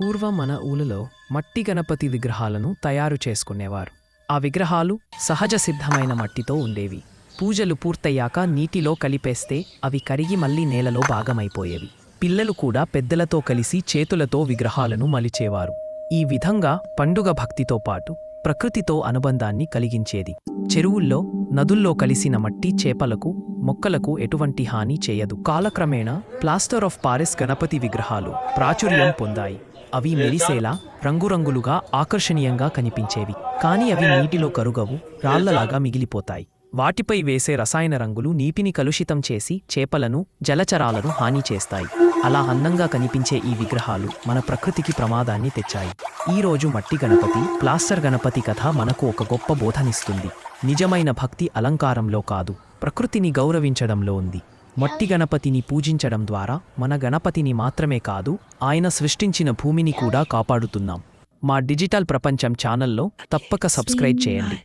పూర్వం మన ఊళ్ళలో మట్టి గణపతి విగ్రహాలను తయారు చేసుకునేవారు. ఆ విగ్రహాలు సహజ సిద్ధమైన మట్టితో ఉండేవి. పూజలు పూర్తయ్యాక నీటిలో కలిపేస్తే అవి కరిగి మళ్ళీ నేలలో భాగమైపోయేవి. పిల్లలు కూడా పెద్దలతో కలిసి చేతులతో విగ్రహాలను మలిచేవారు. ఈ విధంగా పండుగ భక్తితో పాటు ప్రకృతితో అనుబంధాన్ని కలిగించేది. చెరువుల్లో నదుల్లో కలిసిన మట్టి చేపలకు మొక్కలకు ఎటువంటి హాని చేయదు. కాలక్రమేణా ప్లాస్టర్ ఆఫ్ పారిస్ గణపతి విగ్రహాలు ప్రాచుర్యం పొందాయి. అవి మెరిసేలా రంగురంగులుగా ఆకర్షణీయంగా కనిపించేవి. కానీ అవి నీటిలో కరుగవు రాళ్ళలాగా మిగిలిపోతాయి. వాటిపై వేసే రసాయన రంగులు నీటిని కలుషితం చేసి చేపలను జలచరాలను హాని చేస్తాయి. అలా అందంగా కనిపించే ఈ విగ్రహాలు మన ప్రకృతికి ప్రమాదాన్ని తెచ్చాయి. ఈ రోజు మట్టి గణపతి ప్లాస్టర్ గణపతి కథ మనకు ఒక గొప్ప బోధనిస్తుంది. నిజమైన భక్తి అలంకారంలో కాదు ప్రకృతిని గౌరవించడంలో ఉంది. మట్టి గణపతిని పూజించడం ద్వారా మన గణపతిని మాత్రమే కాదు ఆయన సృష్టించిన భూమిని కూడా కాపాడుతున్నాం. మా డిజిటల్ ప్రపంచం ఛానల్లో తప్పక సబ్స్క్రైబ్ చేయండి.